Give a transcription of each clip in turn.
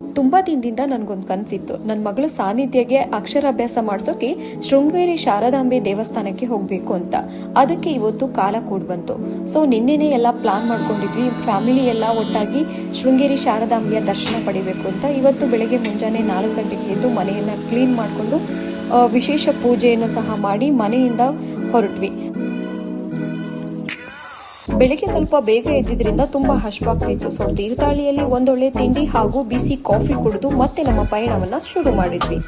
ತುಂಬಾ ದಿನದಿಂದ ನನ್ಗೊಂದು ಕನಸಿತ್ತು. ನನ್ನ ಮಗಳು ಸಾನ್ನಿಧ್ಯಗೆ ಅಕ್ಷರಾಭ್ಯಾಸ ಮಾಡಿಸೋಕೆ ಶೃಂಗೇರಿ ಶಾರದಾಂಬೆ ದೇವಸ್ಥಾನಕ್ಕೆ ಹೋಗ್ಬೇಕು ಅಂತ. ಅದಕ್ಕೆ ಇವತ್ತು ಕಾಲ ಕೂಡ ಬಂತು. ಸೊ ನಿನ್ನೆನೆ ಎಲ್ಲ ಪ್ಲಾನ್ ಮಾಡ್ಕೊಂಡಿದ್ವಿ. ಫ್ಯಾಮಿಲಿ ಎಲ್ಲ ಒಟ್ಟಾಗಿ ಶೃಂಗೇರಿ ಶಾರದಾಂಬೆಯ ದರ್ಶನ ಪಡಿಬೇಕು ಅಂತ. ಇವತ್ತು ಬೆಳಗ್ಗೆ ಮುಂಜಾನೆ ನಾಲ್ಕು ಗಂಟೆಗೆ ಎದ್ದು ಮನೆಯನ್ನ ಕ್ಲೀನ್ ಮಾಡಿಕೊಂಡು ವಿಶೇಷ ಪೂಜೆಯನ್ನು ಸಹ ಮಾಡಿ ಮನೆಯಿಂದ ಹೊರಟ್ವಿ. ಬೆಳಿಗ್ಗೆ ಸ್ವಲ್ಪ ಬೇಗ ಎದ್ದಿದ್ರಿಂದ ತುಂಬಾ ಹಶ್ವಾಗ್ತಿತ್ತು ಸೊ ತೀರ್ಥಹಳ್ಳಿಯಲ್ಲಿ ಒಂದೊಳ್ಳೆ ತಿಂಡಿ ಹಾಗೂ ಬಿಸಿ ಕಾಫಿ ಕುಡಿದು ಮತ್ತೆ ನಮ್ಮ ಪಯಣವನ್ನ ಶುರು ಮಾಡಿದ್ವಿ.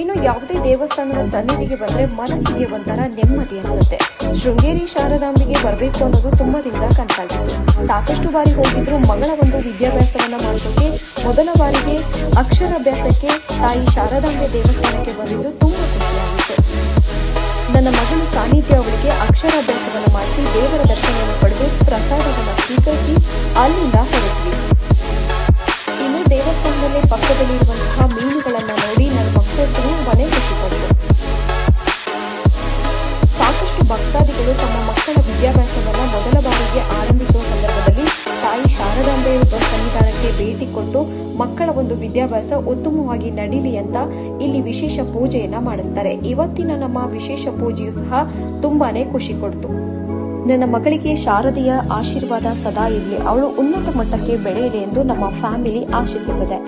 ಇನ್ನು ಯಾವುದೇ ದೇವಸ್ಥಾನದ ಸನ್ನಿಧಿಗೆ ಬಂದ್ರೆ ಮನಸ್ಸಿಗೆ ಒಂಥರ ನೆಮ್ಮದಿ ಅನ್ಸುತ್ತೆ. ಶೃಂಗೇರಿ ಶಾರದಾಂಬಿಗೆ ಬರಬೇಕು ಅನ್ನೋದು ತುಂಬಾ ದಿನದ ಕನಸಾಗಿತ್ತು. ಸಾಕಷ್ಟು ಬಾರಿ ಹೋಗಿದ್ರು ಮಗಳ ಒಂದು ವಿದ್ಯಾಭ್ಯಾಸವನ್ನ ಮಾಡಿಸೋಕೆ, ಮೊದಲ ಬಾರಿಗೆ ಅಕ್ಷರಾಭ್ಯಾಸಕ್ಕೆ ತಾಯಿ ಶಾರದಾಂಬೆ ದೇವಸ್ಥಾನಕ್ಕೆ ಬಂದಿದ್ದು ತುಂಬಾ ಖುಷಿಯಾಗುತ್ತೆ. ನನ್ನ ಮಗಳು ಸಾನ್ನಿಧ್ಯ ಅವಳಿಗೆ ಅಕ್ಷರಾಭ್ಯಾಸವನ್ನು ಮಾಡಿಸಿ ದೇವರ ದರ್ಶನವನ್ನು ಪಡೆದು ಪ್ರಸಾದವನ್ನು ಸ್ವೀಕರಿಸಿ ಅಲ್ಲಿಂದ ಹೊರಟ್ವಿ. ಇನ್ನು ದೇವಸ್ಥಾನದಲ್ಲಿ ಪಕ್ಕದಲ್ಲಿರುವಂತಹ ಮೀನುಗಳನ್ನ ನೋಡಿ ನನ್ನ ಮಕ್ಕಳು ಮನೆ ಕಟ್ಟಿಕೊಂಡರು ಸಾಕಷ್ಟು ಭಕ್ತಾದಿಗಳು ತಮ್ಮ ಮಕ್ಕಳ ವಿದ್ಯಾಭ್ಯಾಸವನ್ನು ಮೊದಲ ಬಾರಿಗೆ ಆರಂಭಿಸುವ ಸಂದರ್ಭದಲ್ಲಿ ತಾಯಿ ಶಾರದಾಂಬೆಯ ಸನ್ನಿಧಾನಕ್ಕೆ ಭೇಟಿ ಕೊಟ್ಟು ಮಕ್ಕಳ ಒಂದು ವಿದ್ಯಾಭ್ಯಾಸ ಉತ್ತಮವಾಗಿ ನಡೀಲಿ ಅಂತ ಇಲ್ಲಿ ವಿಶೇಷ ಪೂಜೆಯನ್ನ ಮಾಡಿಸ್ತಾರೆ. ಇವತ್ತಿನ ನಮ್ಮ ವಿಶೇಷ ಪೂಜೆಯು ಸಹ ತುಂಬಾನೇ ಖುಷಿ ಕೊಡ್ತು. ನನ್ನ ಮಗಳಿಗೆ ಶಾರದೆಯ ಆಶೀರ್ವಾದ ಸದಾ ಇರಲಿ. ಅವಳು ಉನ್ನತ ಮಟ್ಟಕ್ಕೆ ಬೆಳೆಯಲಿ ಎಂದು ನಮ್ಮ ಫ್ಯಾಮಿಲಿ ಆಶಿಸುತ್ತದೆ.